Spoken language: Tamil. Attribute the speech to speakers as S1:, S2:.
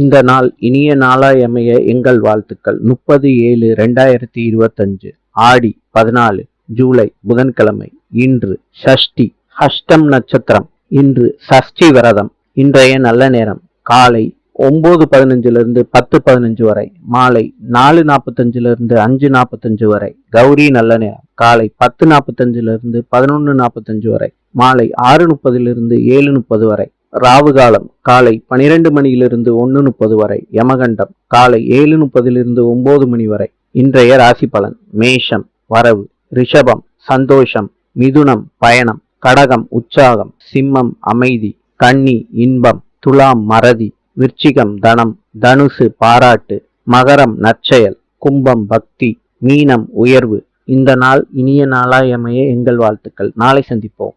S1: இந்த நாள் இனிய நாளாய் அமைய எங்கள் வாழ்த்துக்கள். முப்பது ஏழு ரெண்டாயிரத்தி இருபத்தஞ்சு ஆடி பதினாலு ஜூலை புதன்கிழமை. இன்று ஷஷ்டி ஹஷ்டம் நட்சத்திரம். இன்று சஷ்டி விரதம். இன்றைய நல்ல நேரம் காலை ஒம்பது பதினஞ்சிலிருந்து பத்து பதினஞ்சு வரை. மாலை நாலு நாற்பத்தஞ்சிலிருந்து அஞ்சு நாற்பத்தஞ்சு வரை. கௌரி நல்ல நேரம் காலை பத்து நாற்பத்தஞ்சிலிருந்து பதினொன்று நாற்பத்தஞ்சு வரை. மாலை ஆறு முப்பதிலிருந்து ஏழு முப்பது வரை. ராவு காலம் காலை பனிரெண்டு மணியிலிருந்து ஒன்று முப்பது வரை யமகண்டம் காலை ஏழு முப்பதிலிருந்து ஒன்பது மணி வரை. இன்றைய ராசி பலன் மேஷம் வரவு ரிஷபம் சந்தோஷம் மிதுனம் பயணம் கடகம் உற்சாகம் சிம்மம் அமைதி கன்னி இன்பம் துலாம் மறதி விருச்சிகம் தனம் தனுசு பாராட்டு மகரம் நற்செயல் கும்பம் பக்தி மீனம் உயர்வு. இந்த நாள் இனிய நாளாய் எங்கள் வாழ்த்துக்கள். நாளை சந்திப்போம்.